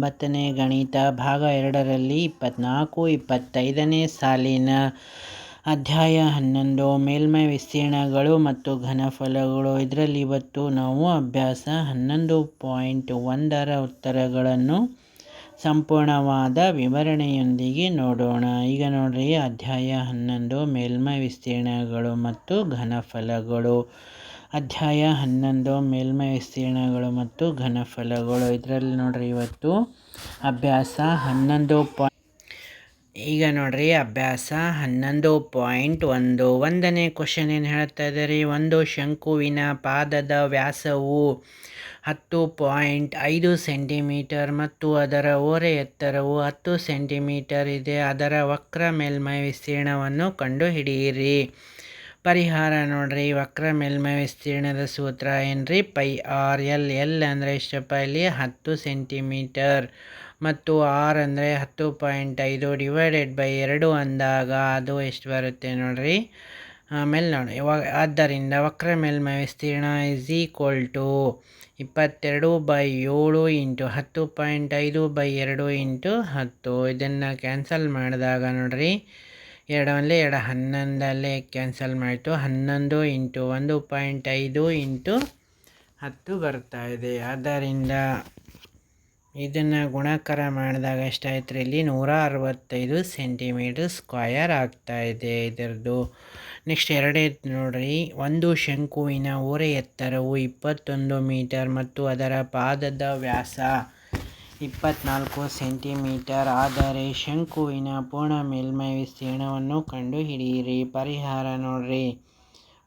ಒಂಬತ್ತನೇ ಗಣಿತ ಭಾಗ ಎರಡರಲ್ಲಿ ಇಪ್ಪತ್ನಾಲ್ಕು, ಇಪ್ಪತ್ತೈದನೇ ಸಾಲಿನ ಅಧ್ಯಾಯ ಹನ್ನೊಂದು. ಮೇಲ್ಮೈ ವಿಸ್ತೀರ್ಣಗಳು ಮತ್ತು ಘನಫಲಗಳು. ಇದರಲ್ಲಿ ಇವತ್ತು ನಾವು ಅಭ್ಯಾಸ ಹನ್ನೊಂದು ಪಾಯಿಂಟ್ ಒಂದರ ಉತ್ತರಗಳನ್ನು ಸಂಪೂರ್ಣವಾದ ವಿವರಣೆಯೊಂದಿಗೆ ನೋಡೋಣ. ಈಗ ನೋಡ್ರಿ, ಅಧ್ಯಾಯ ಹನ್ನೊಂದು, ಮೇಲ್ಮೈ ವಿಸ್ತೀರ್ಣಗಳು ಮತ್ತು ಘನಫಲಗಳು. ಅಧ್ಯಾಯ ಹನ್ನೊಂದು, ಮೇಲ್ಮೈ ವಿಸ್ತೀರ್ಣಗಳು ಮತ್ತು ಘನಫಲಗಳು. ಇದರಲ್ಲಿ ನೋಡ್ರಿ ಇವತ್ತು ಅಭ್ಯಾಸ ಹನ್ನೊಂದು ಪಾಯಿಂಟ್ ಈಗ ನೋಡ್ರಿ ಅಭ್ಯಾಸ ಹನ್ನೊಂದು ಪಾಯಿಂಟ್ ಒಂದು ಒಂದನೇ ಕ್ವಶನ್ ಏನು ಹೇಳ್ತಾ ಇದ್ದಾರೆ? ಒಂದು ಶಂಕುವಿನ ಪಾದದ ವ್ಯಾಸವು ಹತ್ತು ಪಾಯಿಂಟ್ ಐದು ಸೆಂಟಿಮೀಟರ್ ಮತ್ತು ಅದರ ಓರೆ ಎತ್ತರವು ಹತ್ತು ಸೆಂಟಿಮೀಟರ್ ಇದೆ. ಅದರ ವಕ್ರ ಮೇಲ್ಮೈ ವಿಸ್ತೀರ್ಣವನ್ನು ಕಂಡುಹಿಡಿಯಿರಿ. ಪರಿಹಾರ ನೋಡ್ರಿ. ವಕ್ರ ಮೇಲ್ಮೈ ವಿಸ್ತೀರ್ಣದ ಸೂತ್ರ ಏನ್ರಿ? Pi r l. ಎಲ್ ಅಂದರೆ ಎಷ್ಟಪ್ಪ ಇಲ್ಲಿ? ಹತ್ತು ಸೆಂಟಿಮೀಟರ್. ಮತ್ತು ಆರ್ ಅಂದರೆ ಹತ್ತು ಪಾಯಿಂಟ್ ಐದು ಡಿವೈಡೆಡ್ ಬೈ ಎರಡು ಅಂದಾಗ ಅದು ಎಷ್ಟು ಬರುತ್ತೆ ನೋಡ್ರಿ? ಆಮೇಲೆ ನೋಡಿ ಇವಾಗ ಆದ್ದರಿಂದ ವಕ್ರ ಮೇಲ್ಮೈ ವಿಸ್ತೀರ್ಣ ಇಸ್ ಈಕ್ವಲ್ ಟು ಇಪ್ಪತ್ತೆರಡು ಬೈ ಏಳು ಇಂಟು ಹತ್ತು ಪಾಯಿಂಟ್ ಐದು ಬೈ ಎರಡು ಇಂಟು ಹತ್ತು. ಇದನ್ನು ಕ್ಯಾನ್ಸಲ್ ಮಾಡಿದಾಗ ನೋಡ್ರಿ. ಎರಡು ಎರಡು ಹನ್ನೊಂದಲ್ಲೇ ಕ್ಯಾನ್ಸಲ್ ಮಾಡಿತು. ಹನ್ನೊಂದು ಇಂಟು ಒಂದು ಪಾಯಿಂಟ್ ಐದು ಇಂಟು ಹತ್ತು ಬರ್ತಾ ಇದೆ. ಆದ್ದರಿಂದ ಇದನ್ನು ಗುಣಾಕಾರ ಮಾಡಿದಾಗ ಎಷ್ಟಾಯ್ತು ಇಲ್ಲಿ ನೂರ ಅರವತ್ತೈದು ಸೆಂಟಿಮೀಟರ್ ಸ್ಕ್ವಯರ್ ಆಗ್ತಾ ಇದೆ ಇದರದ್ದು. ನೆಕ್ಸ್ಟ್ ಎರಡೇ ನೋಡ್ರಿ. ಒಂದು ಶಂಕುವಿನ ಓರೆ ಎತ್ತರವು ಇಪ್ಪತ್ತೊಂದು ಮೀಟರ್ ಮತ್ತು ಅದರ ಪಾದದ ವ್ಯಾಸ ಇಪ್ಪತ್ನಾಲ್ಕು ಸೆಂಟಿಮೀಟರ್. ಆದರೆ ಶಂಕುವಿನ ಪೂರ್ಣ ಮೇಲ್ಮೈ ವಿಸ್ತೀರ್ಣವನ್ನು ಕಂಡುಹಿಡಿಯಿರಿ. ಪರಿಹಾರ ನೋಡ್ರಿ.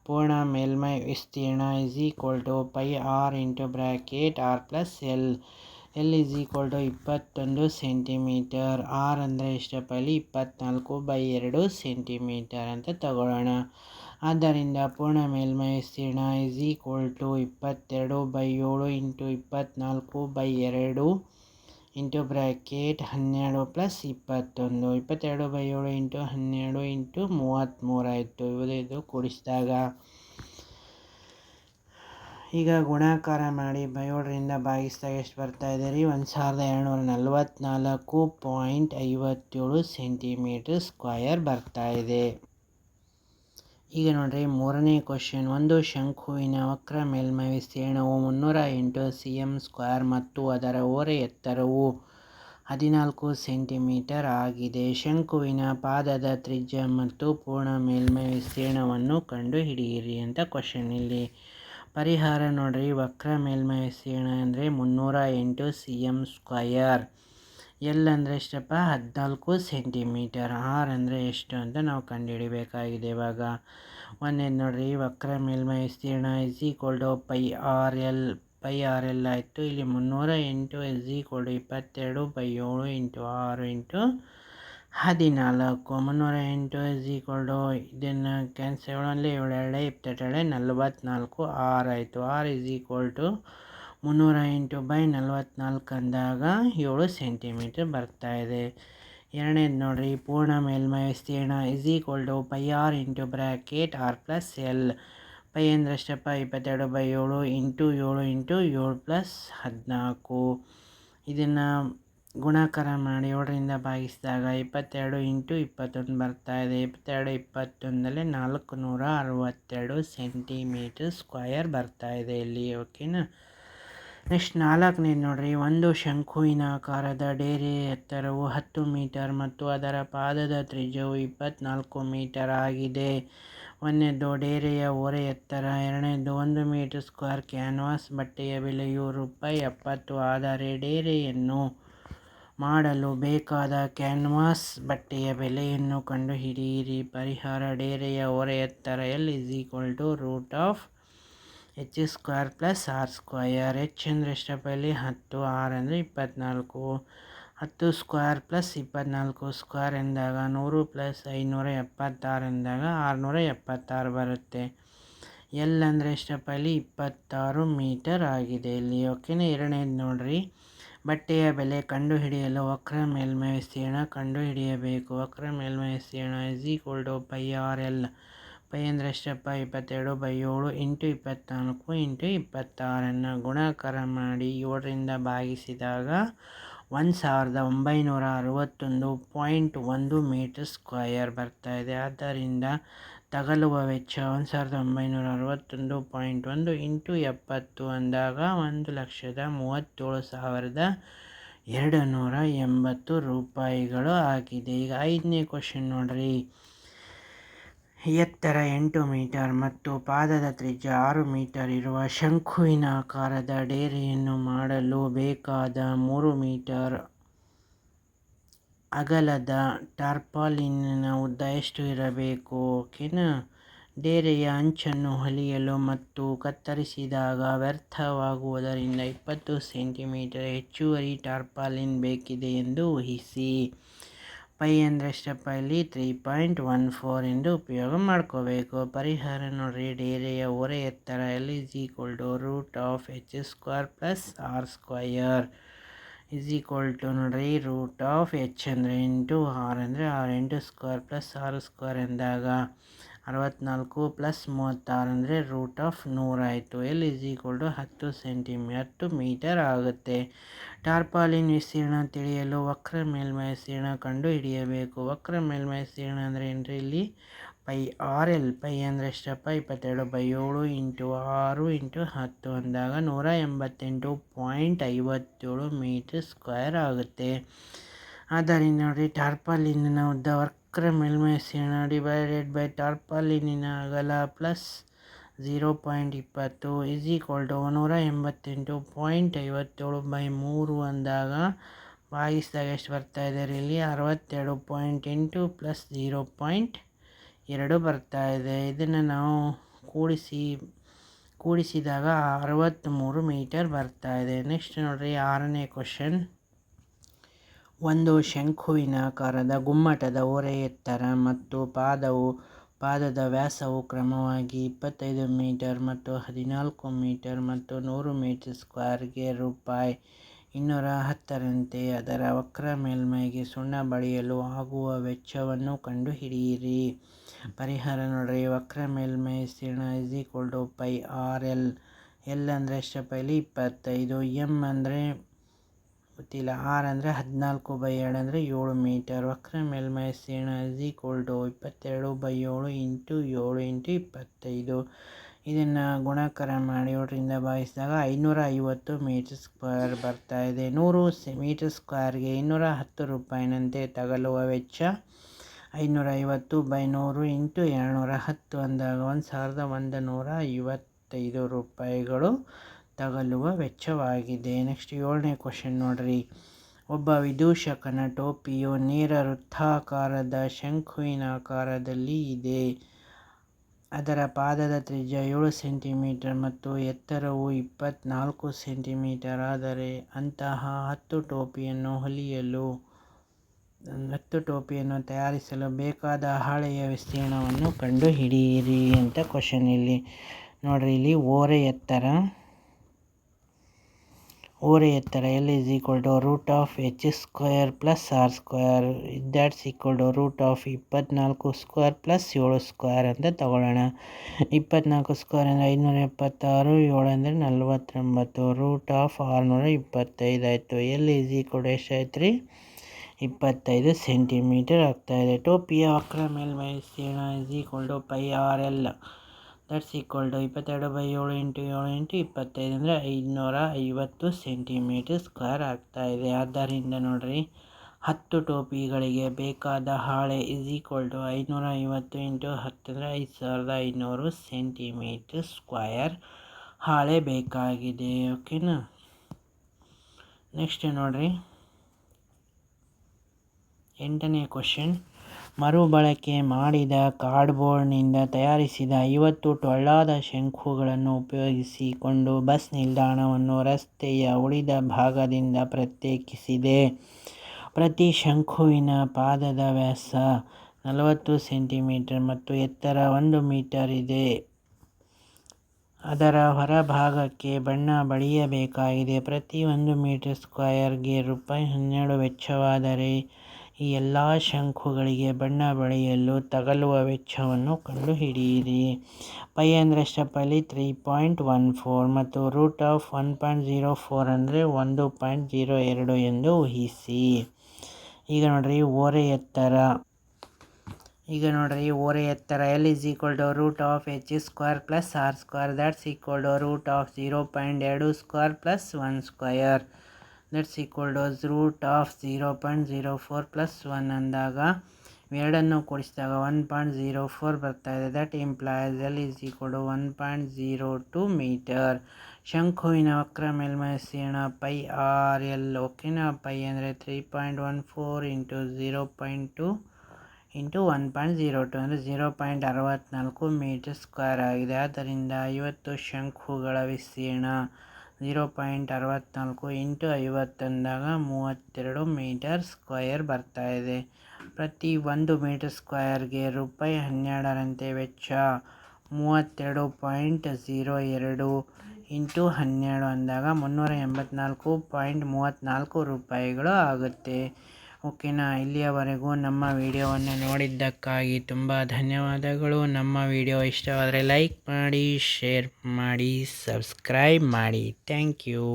ಪೂರ್ಣ ಮೇಲ್ಮೈ ವಿಸ್ತೀರ್ಣ is equal to pi r into bracket r plus l l is equal to ಇಪ್ಪತ್ತೊಂದು ಸೆಂಟಿಮೀಟರ್. ಆರ್ ಅಂದರೆ ಎಷ್ಟು ಪೈಲಿ? ಇಪ್ಪತ್ನಾಲ್ಕು ಬೈ ಎರಡು ಸೆಂಟಿಮೀಟರ್ ಅಂತ ತಗೊಳ್ಳೋಣ. ಆದ್ದರಿಂದ ಪೂರ್ಣ ಮೇಲ್ಮೈ ವಿಸ್ತೀರ್ಣ ಇಸ್ ಈಕ್ವಲ್ ಟು ಇಪ್ಪತ್ತೆರಡು ಬೈ ಏಳು ಇಂಟು ಇಪ್ಪತ್ನಾಲ್ಕು ಬೈ ಎರಡು. ಇಂಟು ಬ್ರ್ಯಾಕೆಟ್ ಹನ್ನೆರಡು ಪ್ಲಸ್ ಇಪ್ಪತ್ತೊಂದು, ಇಪ್ಪತ್ತೆರಡು ಬೈ ಏಳು ಇಂಟು ಹನ್ನೆರಡು ಇಂಟು ಮೂವತ್ತ್ಮೂರು ಆಯಿತು. ಇದು ಕೂಡಿಸಿದಾಗ ಈಗ ಗುಣಾಕಾರ ಮಾಡಿ ಬೈ ಭಾಗಿಸಿದಾಗ ಎಷ್ಟು ಬರ್ತಾ ಇದೆ ರೀ? ಒಂದು ಸಾವಿರದ ಎರಡುನೂರ ನಲವತ್ತ್ನಾಲ್ಕು ಪಾಯಿಂಟ್ ಐವತ್ತೇಳು ಸೆಂಟಿಮೀಟರ್ ಸ್ಕ್ವಯರ್ ಬರ್ತಾ ಇದೆ. ಈಗ ನೋಡ್ರಿ ಮೂರನೇ ಕ್ವಶನ್ ಒಂದು ಶಂಕುವಿನ ವಕ್ರ ಮೇಲ್ಮೈ ವಿಸ್ತೀರ್ಣವು ಮುನ್ನೂರ ಎಂಟು ಸಿ ಎಂ ಸ್ಕ್ವೇರ್ ಮತ್ತು ಅದರ ಓರೆ ಎತ್ತರವು ಹದಿನಾಲ್ಕು ಸೆಂಟಿಮೀಟರ್ ಆಗಿದೆ. ಶಂಕುವಿನ ಪಾದದ ತ್ರಿಜ್ಯ ಮತ್ತು ಪೂರ್ಣ ಮೇಲ್ಮೈ ವಿಸ್ತೀರ್ಣವನ್ನು ಕಂಡುಹಿಡಿಯಿರಿ ಅಂತ ಕ್ವಶನ್ ಇಲ್ಲಿ. ಪರಿಹಾರ ನೋಡ್ರಿ. ವಕ್ರ ಮೇಲ್ಮೈ ವಿಸ್ತೀರ್ಣ ಅಂದರೆ ಮುನ್ನೂರ ಎಂಟು ಸಿ ಎಂ ಸ್ಕ್ವಯರ್ ಎಲ್ ಅಂದರೆ ಎಷ್ಟಪ್ಪ? ಹದಿನಾಲ್ಕು ಸೆಂಟಿಮೀಟರ್. ಆರ್ ಅಂದರೆ ಎಷ್ಟು ಅಂತ ನಾವು ಕಂಡುಹಿಡಿಬೇಕಾಗಿದೆ ಇವಾಗ. ಒಂದೇನು ನೋಡಿರಿ. ವಕ್ರ ಮೇಲ್ಮೈ ವಿಸ್ತೀರ್ಣ is equal to pi r l pi r l ಆಯಿತು. ಇಲ್ಲಿ ಮುನ್ನೂರ ಎಂಟು ಇಸ್ ಈಕ್ವಲ್ ಟು ಇಪ್ಪತ್ತೆರಡು ಬೈ ಏಳು ಇಂಟು ಆರು ಇಂಟು ಹದಿನಾಲ್ಕು. ಮುನ್ನೂರ ಎಂಟು ಇಸ್ ಈಕ್ವಲ್ ಟು ಇದನ್ನು ಕ್ಯಾನ್ಸಲ್ ಏಳು ಎರಡೇ ಇಪ್ಪತ್ತೆರಡು ನಲವತ್ತ್ನಾಲ್ಕು ಆರ್ ಆಯಿತು. ಆರ್ ಇಸ್ ಈಕ್ವಲ್ ಟು ಮುನ್ನೂರ ಎಂಟು ಬೈ ನಲವತ್ತ್ನಾಲ್ಕು ಅಂದಾಗ ಏಳು ಸೆಂಟಿಮೀಟರ್ ಬರ್ತಾ ಇದೆ. ಎರಡನೇದು ನೋಡಿರಿ, ಪೂರ್ಣ ಮೇಲ್ಮೈ ವಿಸ್ತೀರ್ಣ is equal to pi r into bracket r plus l pi ಅಂದರೆ ಎಷ್ಟಪ್ಪ ಇಪ್ಪತ್ತೆರಡು ಬೈ ಏಳು ಇಂಟು ಏಳು ಇಂಟು ಏಳು ಪ್ಲಸ್ ಹದಿನಾಲ್ಕು. ಇದನ್ನು ಗುಣಾಕಾರ ಮಾಡಿ ಏಳರಿಂದ ಭಾಗಿಸಿದಾಗ ಇಪ್ಪತ್ತೆರಡು ಇಂಟು ಇಪ್ಪತ್ತೊಂದು ಬರ್ತಾ ಇದೆ. ಇಪ್ಪತ್ತೆರಡು ಇಪ್ಪತ್ತೊಂದರಲ್ಲಿ ನಾಲ್ಕು ನೂರ ಅರವತ್ತೆರಡು ಸೆಂಟಿಮೀಟರ್ ಸ್ಕ್ವಯರ್ ಬರ್ತಾ ಇದೆ ಇಲ್ಲಿ ಓಕೆನಾ ನೆಕ್ಸ್ಟ್ ನಾಲ್ಕನೇದು ನೋಡ್ರಿ, ಒಂದು ಶಂಕುವಿನ ಆಕಾರದ ಡೇರೆ ಎತ್ತರವು ಹತ್ತು ಮೀಟರ್ ಮತ್ತು ಅದರ ಪಾದದ ತ್ರಿಜ್ಯವು ಇಪ್ಪತ್ನಾಲ್ಕು ಮೀಟರ್ ಆಗಿದೆ. ಒಂದನೇದು ಡೇರೆಯ ಓರೆ ಎತ್ತರ, ಎರಡನೇದು ಒಂದು ಮೀಟರ್ ಸ್ಕ್ವೇರ್ ಕ್ಯಾನ್ವಾಸ್ ಬಟ್ಟೆಯ ಬೆಲೆಯು ರೂಪಾಯಿ ಎಪ್ಪತ್ತು. ಆದರೆ ಡೇರೆಯನ್ನು ಮಾಡಲು ಬೇಕಾದ ಕ್ಯಾನ್ವಾಸ್ ಬಟ್ಟೆಯ ಬೆಲೆಯನ್ನು ಕಂಡುಹಿಡಿಯಿರಿ. ಪರಿಹಾರ ಡೇರೆಯ ಹೊರೆ ಎತ್ತರ l is equal to root of h square plus r square h ಅಂದರೆ ಎಷ್ಟಪ್ಪ ಇಲ್ಲಿ ಹತ್ತು, ಆರ್ ಅಂದರೆ ಇಪ್ಪತ್ತ್ನಾಲ್ಕು ಹತ್ತು ಸ್ಕ್ವೇರ್ ಪ್ಲಸ್ ಇಪ್ಪತ್ತ್ನಾಲ್ಕು ಸ್ಕ್ವೇರ್ ಎಂದಾಗ ನೂರು ಪ್ಲಸ್ ಐನೂರ ಎಪ್ಪತ್ತಾರು ಎಂದಾಗ ಆರುನೂರ ಎಪ್ಪತ್ತಾರು ಬರುತ್ತೆ. ಎಲ್ ಅಂದರೆ ಎಷ್ಟಪ್ಪ ಇಲ್ಲಿ ಇಪ್ಪತ್ತಾರು ಮೀಟರ್ ಆಗಿದೆ ಇಲ್ಲಿ. ಓಕೆನೇ? ಎರಡನೇದು ನೋಡ್ರಿ. ಬಟ್ಟೆಯ ಬೆಲೆ ಕಂಡುಹಿಡಿಯಲು ವಕ್ರ ಮೇಲ್ಮೈ ವಿಸ್ತೀರ್ಣ ಕಂಡುಹಿಡಿಯಬೇಕು. ವಕ್ರ ಮೇಲ್ಮೈ ವಿಸ್ತೀರ್ಣ is equal to pi r l pi ಅಂದರೆ ಎಷ್ಟಪ್ಪ ಇಪ್ಪತ್ತೆರಡು ಬೈ ಏಳು ಇಂಟು ಇಪ್ಪತ್ತ್ನಾಲ್ಕು ಇಂಟು ಇಪ್ಪತ್ತಾರನ್ನು ಗುಣಾಕಾರ ಮಾಡಿ ಏಳರಿಂದ ಭಾಗಿಸಿದಾಗ ಒಂದು ಸಾವಿರದ ಒಂಬೈನೂರ ಅರವತ್ತೊಂದು ಪಾಯಿಂಟ್ ಒಂದು ಮೀಟರ್ ಸ್ಕ್ವಯರ್ ಬರ್ತಾ ಇದೆ. ಆದ್ದರಿಂದ ತಗಲುವ ವೆಚ್ಚ ಒಂದು ಸಾವಿರದ ಒಂಬೈನೂರ ಅರವತ್ತೊಂದು ಪಾಯಿಂಟ್ ಒಂದು ಇಂಟು ಎಪ್ಪತ್ತು ಅಂದಾಗ ಒಂದು ಲಕ್ಷದ ಮೂವತ್ತೇಳು ಸಾವಿರದ ಎರಡು ನೂರ ಎಂಬತ್ತು ರೂಪಾಯಿಗಳು ಆಗಿದೆ. ಈಗ ಐದನೇ ಕ್ವಶನ್ ನೋಡ್ರಿ. ಎತ್ತರ ಎಂಟು ಮೀಟರ್ ಮತ್ತು ಪಾದದ ತ್ರಿಜ್ಯ ಆರು ಮೀಟರ್ ಇರುವ ಶಂಕುವಿನ ಆಕಾರದ ಡೇರೆಯನ್ನು ಮಾಡಲು ಬೇಕಾದ ಮೂರು ಮೀಟರ್ ಅಗಲದ ಟಾರ್ಪಾಲಿನ್ನ ಉದ್ದ ಎಷ್ಟು ಇರಬೇಕು? ಓಕೆನಾ ಡೇರೆಯ ಅಂಚನ್ನು ಹೊಲಿಯಲು ಮತ್ತು ಕತ್ತರಿಸಿದಾಗ ವ್ಯರ್ಥವಾಗುವುದರಿಂದ ಇಪ್ಪತ್ತು ಸೆಂಟಿಮೀಟರ್ ಹೆಚ್ಚುವರಿ ಟಾರ್ಪಾಲಿನ್ ಬೇಕಿದೆ ಎಂದು ಊಹಿಸಿ. ಪೈ ಅಂದರೆ ಸ್ಟೆಪ್ ಅಲ್ಲಿ ತ್ರೀ ಪಾಯಿಂಟ್ ಒನ್ ಫೋರ್ ಎಂದು ಉಪಯೋಗ ಮಾಡ್ಕೋಬೇಕು. ಪರಿಹಾರ ನೋಡ್ರಿ, ಡೇರೆಯ ಹೊರೆ ಎತ್ತರ l is equal to root of h square plus r square is equal to ನೋಡ್ರಿ ರೂಟ್ ಆಫ್ ಎಚ್ ಅಂದರೆ ಇಂಟು ಆರ್ ಅಂದರೆ ಆರ್ ಎಂಟು ಸ್ಕ್ವೇರ್ ಪ್ಲಸ್ ಆರು ಸ್ಕ್ವೇರ್ ಎಂದಾಗ ಅರವತ್ತ್ನಾಲ್ಕು ಪ್ಲಸ್ ಮೂವತ್ತಾರು ಅಂದರೆ ರೂಟ್ ಆಫ್ ನೂರಾಯಿತು ಎಲ್ ಇಸ್ ಈಕ್ವಲ್ ಟು ಹತ್ತು ಸೆಂಟಿಮೀ ಹತ್ತು ಮೀಟರ್ ಆಗುತ್ತೆ. ಟಾರ್ಪಾಲಿನ್ ವಿಸ್ತೀರ್ಣ ತಿಳಿಯಲು ವಕ್ರ ಮೇಲ್ಮೈ ವಿಸ್ತೀರ್ಣ ಕಂಡು ಹಿಡಿಯಬೇಕು. ವಕ್ರ ಮೇಲ್ಮೈ ವಿಸ್ತೀರ್ಣ ಅಂದರೆ ಏನ್ರಿ? ಇಲ್ಲಿ ಪೈ ಆರ್ ಎಲ್ ಪೈ ಅಂದರೆ ಎಷ್ಟಪ್ಪ ಇಪ್ಪತ್ತೆರಡು ಬೈ ಏಳು ಇಂಟು ಆರು ಇಂಟು ಹತ್ತು ಅಂದಾಗ ನೂರ ಎಂಬತ್ತೆಂಟು ಪಾಯಿಂಟ್ ಐವತ್ತೇಳು ಮೀಟರ್ ಸ್ಕ್ವೇರ್ ಆಗುತ್ತೆ. ಆದ್ದರಿಂದ ನೋಡಿ ಟಾರ್ಪಾಲಿನ್ನ ಉದ್ದ ವಕ್ರ ಮೇಲ್ಮೈ ಡಿವೈಡೆಡ್ ಬೈ ಟಾರ್ಪಾಲಿನಿನ ಅಗಲ ಪ್ಲಸ್ ಝೀರೋ ಪಾಯಿಂಟ್ ಇಪ್ಪತ್ತು ಇಸ್ ಈಕ್ವಲ್ ಟು ನೂರ ಎಂಬತ್ತೆಂಟು ಪಾಯಿಂಟ್ ಐವತ್ತೇಳು ಬೈ ಮೂರು ಅಂದಾಗ ಭಾಗಿಸಿದಾಗ ಎಷ್ಟು ಬರ್ತಾ ಇದೆ ಇಲ್ಲಿ? ಅರವತ್ತೆರಡು ಪಾಯಿಂಟ್ ಎಂಟು ಪ್ಲಸ್ ಝೀರೋ ಪಾಯಿಂಟ್ ಎರಡು ಬರ್ತಾ ಇದೆ. ಇದನ್ನು ನಾವು ಕೂಡಿಸಿ, ಕೂಡಿಸಿದಾಗ ಅರವತ್ತ್ಮೂರು ಮೀಟರ್ ಬರ್ತಾ ಇದೆ. ನೆಕ್ಸ್ಟ್ ನೋಡಿರಿ ಆರನೇ ಕ್ವಶನ್ ಒಂದು ಶಂಕುವಿನ ಆಕಾರದ ಗುಮ್ಮಟದ ಓರೆ ಎತ್ತರ ಮತ್ತು ಪಾದವು, ಪಾದದ ವ್ಯಾಸವು ಕ್ರಮವಾಗಿ ಇಪ್ಪತ್ತೈದು ಮೀಟರ್ ಮತ್ತು ಹದಿನಾಲ್ಕು ಮೀಟರ್ ಮತ್ತು ನೂರು ಮೀಟರ್ ಸ್ಕ್ವೇರ್ಗೆ ರೂಪಾಯಿ ಇನ್ನೂರ ಹತ್ತರಂತೆ. ಅದರ ವಕ್ರ ಮೇಲ್ಮೈಗೆ ಸುಣ್ಣ ಬಳಿಯಲು ಆಗುವ ವೆಚ್ಚವನ್ನು ಕಂಡುಹಿಡಿಯಿರಿ. ಪರಿಹಾರ ನೋಡಿರಿ. ವಕ್ರ ಮೇಲ್ಮೈ ವಿಸ್ತೀರ್ಣ is equal to pi r l l ಅಂದರೆ ಎಷ್ಟಪ್ಪ ಇಲ್ಲಿ ಇಪ್ಪತ್ತೈದು. ಎಂ ಅಂದರೆ ಗೊತ್ತಿಲ್ಲ. ಆರ್ ಅಂದರೆ ಹದಿನಾಲ್ಕು ಬೈ ಎರಡು ಅಂದರೆ ಏಳು ಮೀಟರ್. ವಕ್ರ ಮೇಲ್ಮೈ ವಿಸ್ತೀರ್ಣ ಇಸ್ ಈಕ್ವಲ್ ಟು ಇಪ್ಪತ್ತೆರಡು ಬೈ ಏಳು ಇಂಟು ಏಳು ಇಂಟು ಇಪ್ಪತ್ತೈದು. ಇದನ್ನು ಗುಣಾಕಾರ ಮಾಡಿ ಏಳರಿಂದ ಭಾಗಿಸಿದಾಗ ಐನೂರ ಐವತ್ತು ಮೀಟರ್ ಸ್ಕ್ವೇರ್ ಬರ್ತಾ ಇದೆ. ನೂರು ಸಿ ಮೀಟರ್ ಸ್ಕ್ವೇರ್ಗೆ ಇನ್ನೂರ ಹತ್ತು ರೂಪಾಯಿನಂತೆ ತಗಲುವ ವೆಚ್ಚ ಐನೂರ ಐವತ್ತು ಬೈ ನೂರು ಇಂಟು ಎರಡುನೂರ ಹತ್ತು ಅಂದಾಗ ಒಂದು ಸಾವಿರದ ಒಂದು ನೂರ ಐವತ್ತೈದು ರೂಪಾಯಿಗಳು. ತಗಲುವ ವೆಚ್ಚವಾಗಿದೆ. ನೆಕ್ಸ್ಟ್ ಏಳನೇ ಕ್ವಶನ್ ನೋಡ್ರಿ. ಒಬ್ಬ ವಿದೂಷಕನ ಟೋಪಿಯು ನೇರ ವೃತ್ತಾಕಾರದ ಶಂಕುವಿನ ಆಕಾರದಲ್ಲಿ ಇದೆ. ಅದರ ಪಾದದ ತ್ರಿಜ್ಯ ಏಳು ಸೆಂಟಿಮೀಟರ್ ಮತ್ತು ಎತ್ತರವು ಇಪ್ಪತ್ತ್ನಾಲ್ಕು ಸೆಂಟಿಮೀಟರ್. ಆದರೆ ಅಂತಹ ಹತ್ತು ಟೋಪಿಯನ್ನು ಹೊಲಿಯಲು, ಹತ್ತು ಟೋಪಿಯನ್ನು ತಯಾರಿಸಲು ಬೇಕಾದ ಹಾಳೆಯ ವಿಸ್ತೀರ್ಣವನ್ನು ಕಂಡುಹಿಡಿಯಿರಿ ಅಂತ ಕ್ವಶನ್ ಇಲ್ಲಿ ನೋಡ್ರಿ. ಇಲ್ಲಿ ಓರೆ ಎತ್ತರ ಓರೆ ಎತ್ತರ l is equal to root of h square plus r square that's equal to root of ಇಪ್ಪತ್ನಾಲ್ಕು ಸ್ಕ್ವೇರ್ ಪ್ಲಸ್ ಏಳು ಸ್ಕ್ವೇರ್ ಅಂತ ತಗೊಳ್ಳೋಣ. ಇಪ್ಪತ್ನಾಲ್ಕು ಸ್ಕ್ವೇರ್ ಅಂದರೆ ಐದುನೂರ ಎಪ್ಪತ್ತಾರು, ಏಳು ಅಂದರೆ ನಲ್ವತ್ತೊಂಬತ್ತು. ರೂಟ್ ಆಫ್ ಆರುನೂರ ಇಪ್ಪತ್ತೈದು ಆಯಿತು. ಎಲ್ ಇಸ್ ಈಕ್ವಲ್ ಎಷ್ಟಾಯ್ತು ರೀ ಇಪ್ಪತ್ತೈದು ಸೆಂಟಿಮೀಟರ್ ಆಗ್ತಾಯಿದೆ ಟೋಪಿಯ ವಕ್ರ ಮೇಲ್ಮೈ ವಿಸ್ತೀರ್ಣ is equal to pi r l that's equal to ಇಪ್ಪತ್ತೆರಡು ಬೈ ಏಳು ಇಂಟು ಏಳು ಇಂಟು ಇಪ್ಪತ್ತೈದು ಅಂದರೆ ಐದುನೂರ ಐವತ್ತು ಸೆಂಟಿಮೀಟರ್ ಸ್ಕ್ವೇರ್ ಆಗ್ತಾಯಿದೆ ಆದ್ದರಿಂದ ನೋಡಿರಿ, ಹತ್ತು ಟೋಪಿಗಳಿಗೆ ಬೇಕಾದ ಹಾಳೆ ಇಸ್ ಈಕ್ವಲ್ ಟು ಐನೂರ ಐವತ್ತು ಇಂಟು ಹತ್ತು ಅಂದರೆ ಐದು ಸಾವಿರದ ಐನೂರು ಸೆಂಟಿಮೀಟರ್ ಸ್ಕ್ವಯರ್ ಹಾಳೆ ಬೇಕಾಗಿದೆ. ಓಕೆನಾ ನೆಕ್ಸ್ಟ್ ನೋಡಿರಿ, ಎಂಟನೇ ಕ್ವಶನ್ ಮರುಬಳಕೆ ಮಾಡಿದ ಕಾರ್ಡ್ಬೋರ್ಡ್ನಿಂದ ತಯಾರಿಸಿದ ಐವತ್ತು ಟೊಳ್ಳಾದ ಶಂಕುಗಳನ್ನು ಉಪಯೋಗಿಸಿಕೊಂಡು ಬಸ್ ನಿಲ್ದಾಣವನ್ನು ರಸ್ತೆಯ ಉಳಿದ ಭಾಗದಿಂದ ಪ್ರತ್ಯೇಕಿಸಿದೆ. ಪ್ರತಿ ಶಂಕುವಿನ ಪಾದದ ವ್ಯಾಸ ನಲವತ್ತು ಸೆಂಟಿಮೀಟರ್ ಮತ್ತು ಎತ್ತರ ಒಂದು ಮೀಟರ್ ಇದೆ. ಅದರ ಹೊರಭಾಗಕ್ಕೆ ಬಣ್ಣ ಬಳಿಯಬೇಕಾಗಿದೆ. ಪ್ರತಿ ಒಂದು ಮೀಟರ್ ಸ್ಕ್ವಯರ್ಗೆ ರೂಪಾಯಿ ಹನ್ನೆರಡು ವೆಚ್ಚವಾದರೆ ಈ ಎಲ್ಲ ಶಂಕುಗಳಿಗೆ ಬಣ್ಣ ಬಳಿಯಲು ತಗಲುವ ವೆಚ್ಚವನ್ನು ಕಂಡುಹಿಡಿಯಿರಿ. ಪೈ ಅಂದರೆ ಸ್ಟೆಪ್ಪಲ್ಲಿ ತ್ರೀ ಪಾಯಿಂಟ್ ಒನ್ ಫೋರ್ ಮತ್ತು root of one point zero four ಅಂದರೆ ಒಂದು ಪಾಯಿಂಟ್ ಜೀರೋ ಎರಡು ಎಂದು ಊಹಿಸಿ. ಈಗ ನೋಡಿರಿ ಓರೆ ಎತ್ತರ. ಈಗ ನೋಡಿರಿ ಓರೆ ಎತ್ತರ. L is equal to root of h square plus r square that's equal to root of zero point ಎರಡು square plus one square that's equal dose root of zero point zero four plus one ಅಂದಾಗ ಎರಡನ್ನು ಕೂಡಿಸಿದಾಗ one point zero four ಬರ್ತಾ ಇದೆ. That implies l is equal to one point zero two metre ಶಂಕುವಿನ ವಕ್ರ ಮೇಲ್ಮೈ ವಿಸ್ತೀರ್ಣ pi r l ಓಕೆನಾ pi ಅಂದರೆ three point one four into zero point two into one point zero two ಅಂದರೆ zero point ಅರವತ್ತ್ನಾಲ್ಕು metre square ಆಗಿದೆ. ಆದ್ದರಿಂದ ಐವತ್ತು ಶಂಕುಗಳ ವಿಸ್ತೀರ್ಣ ಝೀರೋ ಪಾಯಿಂಟ್ ಅರವತ್ತ್ನಾಲ್ಕು ಇಂಟು ಐವತ್ತಂದಾಗ ಮೂವತ್ತೆರಡು ಮೀಟರ್ ಸ್ಕ್ವಯರ್ ಬರ್ತಾ ಇದೆ ಪ್ರತಿ ಒಂದು ಮೀಟರ್ ಸ್ಕ್ವಯರ್ಗೆ ರೂಪಾಯಿ ಹನ್ನೆರಡರಂತೆ ವೆಚ್ಚ. ಮೂವತ್ತೆರಡು ಪಾಯಿಂಟ್ ಝೀರೋ ಎರಡು ಇಂಟು ಹನ್ನೆರಡು ಅಂದಾಗ ಮುನ್ನೂರ ಎಂಬತ್ನಾಲ್ಕು ಪಾಯಿಂಟ್ ಮೂವತ್ತ್ನಾಲ್ಕು ರೂಪಾಯಿಗಳು ಆಗುತ್ತೆ. ಓಕೆನಾ ಇಲ್ಲಿಯವರೆಗೂ ನಮ್ಮ ವಿಡಿಯೋವನ್ನು ನೋಡಿದ್ದಕ್ಕಾಗಿ ತುಂಬ ಧನ್ಯವಾದಗಳು. ನಮ್ಮ ವಿಡಿಯೋ ಇಷ್ಟವಾದರೆ ಲೈಕ್ ಮಾಡಿ, ಶೇರ್ ಮಾಡಿ, ಸಬ್ಸ್ಕ್ರೈಬ್ ಮಾಡಿ. Thank you.